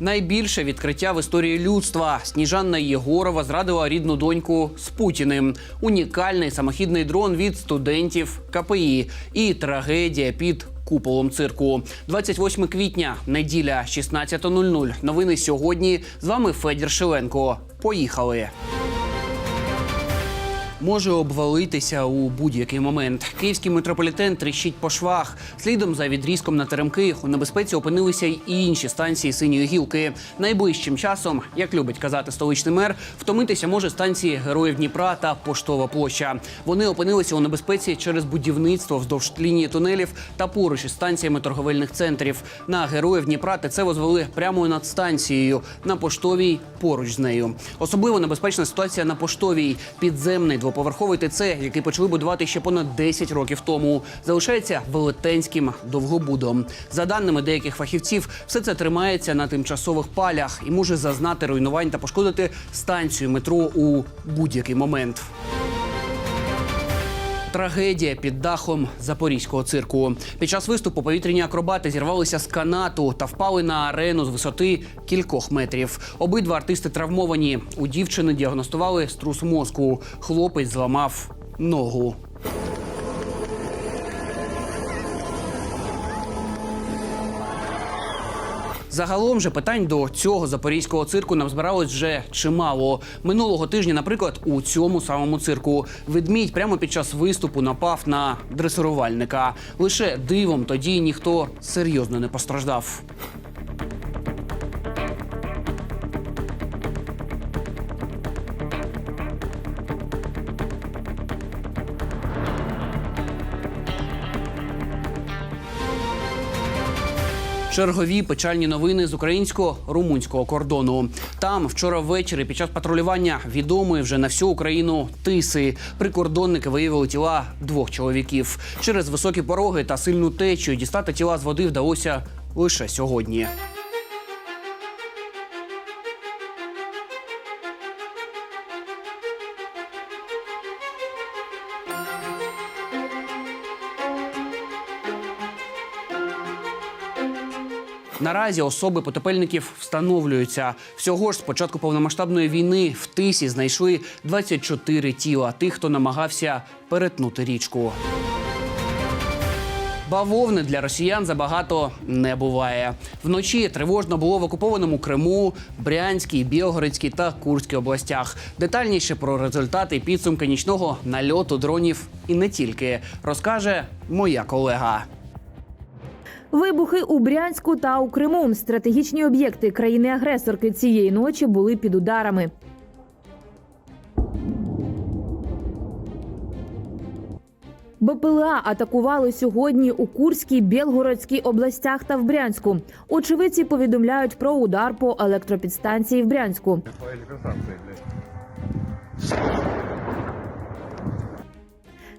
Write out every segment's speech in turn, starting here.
Найбільше відкриття в історії людства. Сніжанна Єгорова зрадила рідну доньку з Путіним. Унікальний самохідний дрон від студентів КПІ і трагедія під куполом цирку. 28 квітня, неділя, 16.00. Новини сьогодні. З вами Федір Шиленко. Поїхали. Може обвалитися у будь-який момент. Київський метрополітен тріщить по швах. Слідом за відрізком на теремки у небезпеці опинилися й інші станції синьої гілки. Найближчим часом, як любить казати столичний мер, втомитися може станції Героїв Дніпра та Поштова площа. Вони опинилися у небезпеці через будівництво вздовж лінії тунелів та поруч із станціями торговельних центрів. На героїв Дніпра ТЦ возвели прямо над станцією. На поштовій поруч з нею. Особливо небезпечна ситуація на поштовій. Підземний двоповерховий ТЦ, який почали будувати ще понад 10 років тому, залишається велетенським довгобудом. За даними деяких фахівців, все це тримається на тимчасових палях і може зазнати руйнувань та пошкодити станцію метро у будь-який момент. Трагедія під дахом запорізького цирку. Під час виступу повітряні акробати зірвалися з канату та впали на арену з висоти кількох метрів. Обидва артисти травмовані. У дівчини діагностували струс мозку. Хлопець зламав ногу. Загалом же питань до цього запорізького цирку нам збиралось вже чимало. Минулого тижня, наприклад, у цьому самому цирку ведмідь прямо під час виступу напав на дресирувальника. Лише дивом тоді ніхто серйозно не постраждав. Чергові печальні новини з українсько-румунського кордону. Там вчора ввечері під час патрулювання відомої вже на всю Україну тиси. Прикордонники виявили тіла двох чоловіків. Через високі пороги та сильну течію дістати тіла з води вдалося лише сьогодні. Наразі особи потопельників встановлюються. Всього ж з початку повномасштабної війни в тисі знайшли 24 тіла тих, хто намагався перетнути річку. Бавовни для росіян забагато не буває. Вночі тривожно було в окупованому Криму, Брянській, Білгородській та Курській областях. Детальніше про результати підсумки нічного нальоту дронів і не тільки розкаже моя колега. Вибухи у Брянську та у Криму. Стратегічні об'єкти країни-агресорки цієї ночі були під ударами. БПЛА атакували сьогодні у Курській, Білгородській областях та в Брянську. Очевидці повідомляють про удар по електропідстанції в Брянську.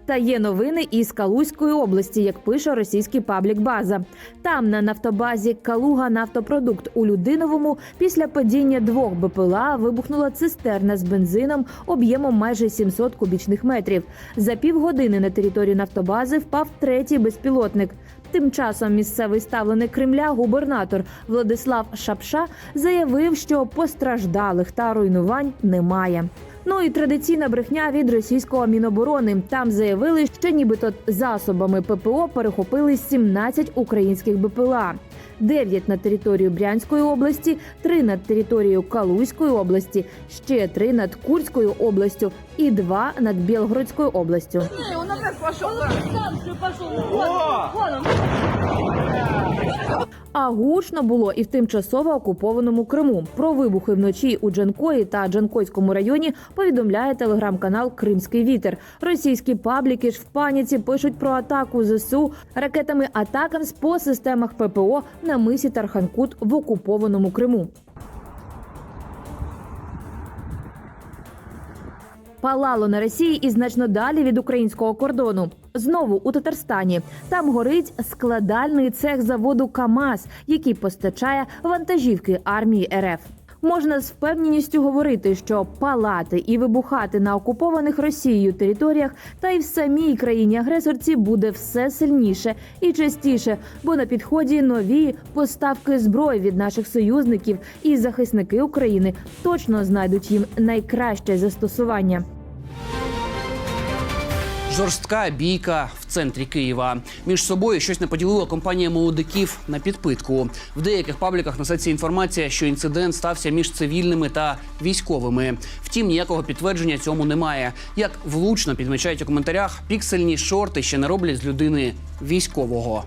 Та є новини із Калузької області, як пише російський паблік База. Там на нафтобазі Калуга Нафтопродукт у Людиновому після падіння двох БПЛА вибухнула цистерна з бензином об'ємом майже 700 кубічних метрів. За півгодини на території нафтобази впав третій безпілотник. Тим часом місцевий ставленик Кремля, губернатор Владислав Шапша, заявив, що постраждалих та руйнувань немає. Ну і традиційна брехня від російського міноборони. Там заявили, що нібито засобами ППО перехопили 17 українських БПЛА. 9 на територію Брянської області, 3 над територією Калузької області, ще 3 над Курською областю і 2 над Білгородською областю. Он опять пошел. Сам же пошел. Вон, вон он. А гучно було і в тимчасово окупованому Криму. Про вибухи вночі у Джанкої та Джанкойському районі повідомляє телеграм-канал Кримський вітер. Російські пабліки ж в паніці пишуть про атаку ЗСУ ракетами атакам по системах ППО на мисі Тарханкут в окупованому Криму. Палало на Росії і значно далі від українського кордону. Знову у Татарстані там горить складальний цех заводу КАМАЗ, який постачає вантажівки армії РФ. Можна з впевненістю говорити, що палати і вибухати на окупованих Росією територіях та й в самій країні агресорці буде все сильніше і частіше, бо на підході нові поставки зброї від наших союзників і захисники України точно знайдуть їм найкраще застосування. Жорстка бійка в центрі Києва. Між собою щось не поділила компанія молодиків на підпитку. В деяких пабліках несеться інформація, що інцидент стався між цивільними та військовими. Втім, ніякого підтвердження цьому немає. Як влучно підмічають у коментарях, піксельні шорти ще не роблять з людини військового.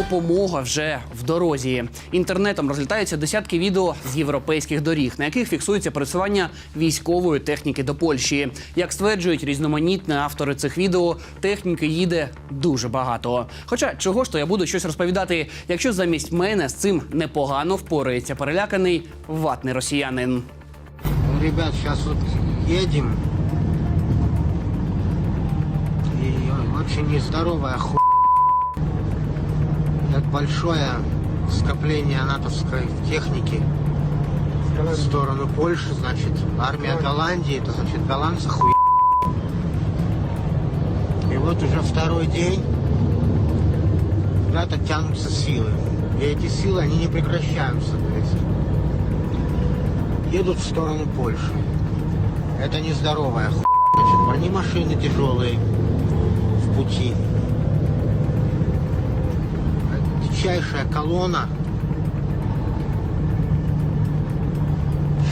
Допомога вже в дорозі. Інтернетом розлітаються десятки відео з європейських доріг, на яких фіксується пересування військової техніки до Польщі. Як стверджують різноманітні автори цих відео, техніки їде дуже багато. Хоча чого ж то я буду щось розповідати, якщо замість мене з цим непогано впорається переляканий ватний росіянин. Ребят, вот едем. И очень нездоровая ху... Большое скопление натовской техники в сторону Польши, значит, армия Голландии, это значит голландцы хуй. И вот уже второй день куда-то тянутся силы. И эти силы, они не прекращаются, есть едут в сторону Польши. Это нездоровая ху... Значит, они машины тяжелые в пути. Дичайшая колонна.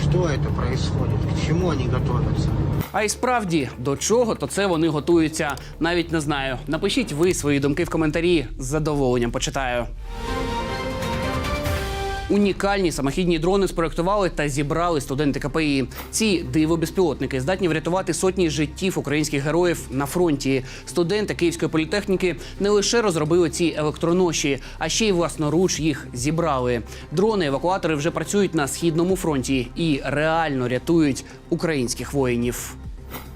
Що це происходит? К чому вони готуються? А й справді до чого то це вони готуються? Навіть не знаю. Напишіть ви свої думки в коментарі. З задоволенням почитаю. Унікальні самохідні дрони спроектували та зібрали студенти КПІ. Ці диво-безпілотники здатні врятувати сотні життів українських героїв на фронті. Студенти Київської політехніки не лише розробили ці електроноші, а ще й власноруч їх зібрали. Дрони-евакуатори вже працюють на східному фронті і реально рятують українських воїнів.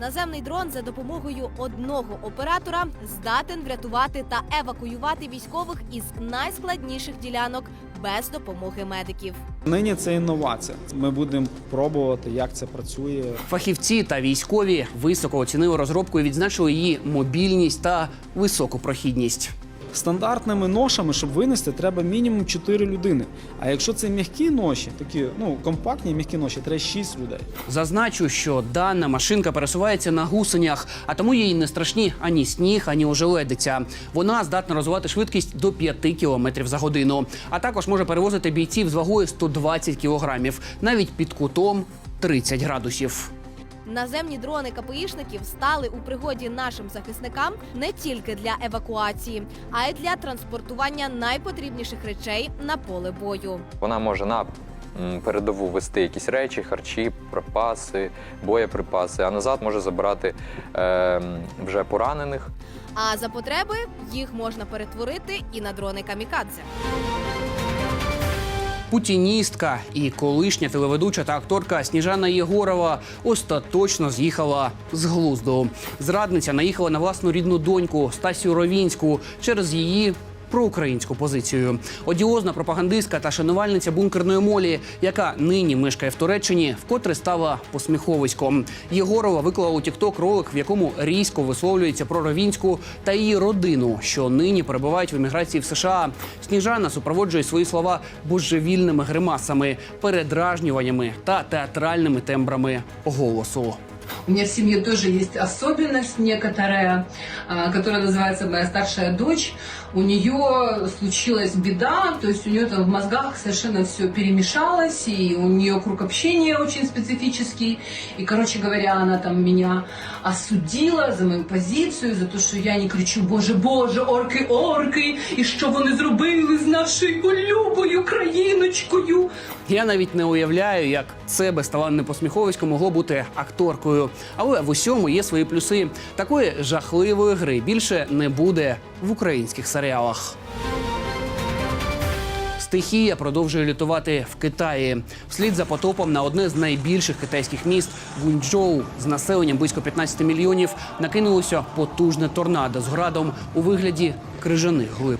Наземний дрон за допомогою одного оператора здатен врятувати та евакуювати військових із найскладніших ділянок без допомоги медиків. Нині це інновація. Ми будемо пробувати, як це працює. Фахівці та військові високо оцінили розробку і відзначили її мобільність та високу прохідність. Стандартними ношами, щоб винести, треба мінімум 4 людини. А якщо це м'які ноші, такі ну компактні м'які ноші, треба 6 людей. Зазначу, що дана машинка пересувається на гусенях, а тому їй не страшні ані сніг, ані ожеледиця. Вона здатна розвивати швидкість до 5 км за годину, а також може перевозити бійців з вагою 120 кг, навіть під кутом 30 градусів. Наземні дрони КПІшників стали у пригоді нашим захисникам не тільки для евакуації, а й для транспортування найпотрібніших речей на поле бою. Вона може на передову вести якісь речі, харчі, припаси, боєприпаси, а назад може забирати е, вже поранених. А за потреби їх можна перетворити і на дрони камікадзе. Путіністка і колишня телеведуча та акторка Сніжана Єгорова остаточно з'їхала з глузду. Зрадниця наїхала на власну рідну доньку Стасю Ровінську через її. Проукраїнську позицію одіозна пропагандистка та шанувальниця бункерної молі, яка нині мешкає в Туреччині, вкотре стала посміховиськом. Єгорова виклала у Тікток ролик, в якому різко висловлюється про Ровінську та її родину, що нині перебувають в еміграції в США. Сніжана супроводжує свої слова божевільними гримасами, передражнюваннями та театральними тембрами голосу. У меня в семье тоже есть особенность некоторая, которая называется моя старшая дочь. У нее случилась беда, то есть у нее там в мозгах совершенно все перемешалось, и у нее круг общения очень специфический. И, короче говоря, она там меня осудила за мою позицию, за то, що я не кричу Боже, Боже, орки, орки, і що вони зробили з нашою улюбою країночкою. Я навіть не уявляю, як це безталанне посміховисько могло бути акторкою. Але в усьому є свої плюси. Такої жахливої гри більше не буде в українських серіалах. Стихія продовжує лютувати в Китаї. Вслід за потопом на одне з найбільших китайських міст Гунчжоу з населенням близько 15 мільйонів накинулося потужне торнадо з градом у вигляді крижаних глиб.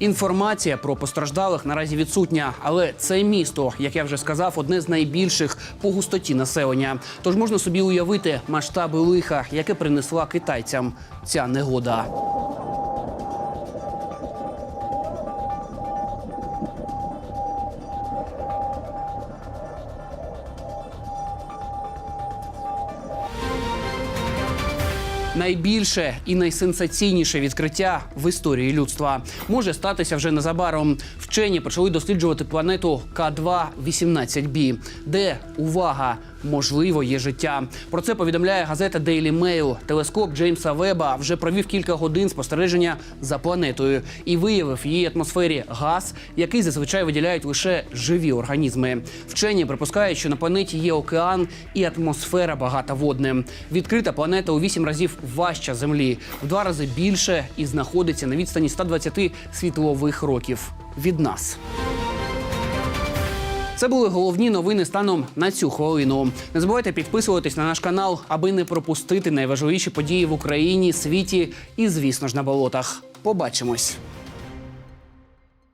Інформація про постраждалих наразі відсутня, але це місто, як я вже сказав, одне з найбільших по густоті населення. Тож можна собі уявити масштаби лиха, яке принесла китайцям ця негода. Найбільше і найсенсаційніше відкриття в історії людства може статися вже незабаром. Вчені почали досліджувати планету К2 18b де увага. Можливо, є життя. Про це повідомляє газета Daily Mail. Телескоп Джеймса Веба вже провів кілька годин спостереження за планетою і виявив в її атмосфері газ, який зазвичай виділяють лише живі організми. Вчені припускають, що на планеті є океан і атмосфера багата водним. Відкрита планета у вісім разів важча землі, в два рази більше і знаходиться на відстані 120 світлових років від нас. Це були головні новини станом на цю хвилину. Не забувайте підписуватись на наш канал, аби не пропустити найважливіші події в Україні, світі і, звісно ж, на болотах. Побачимось.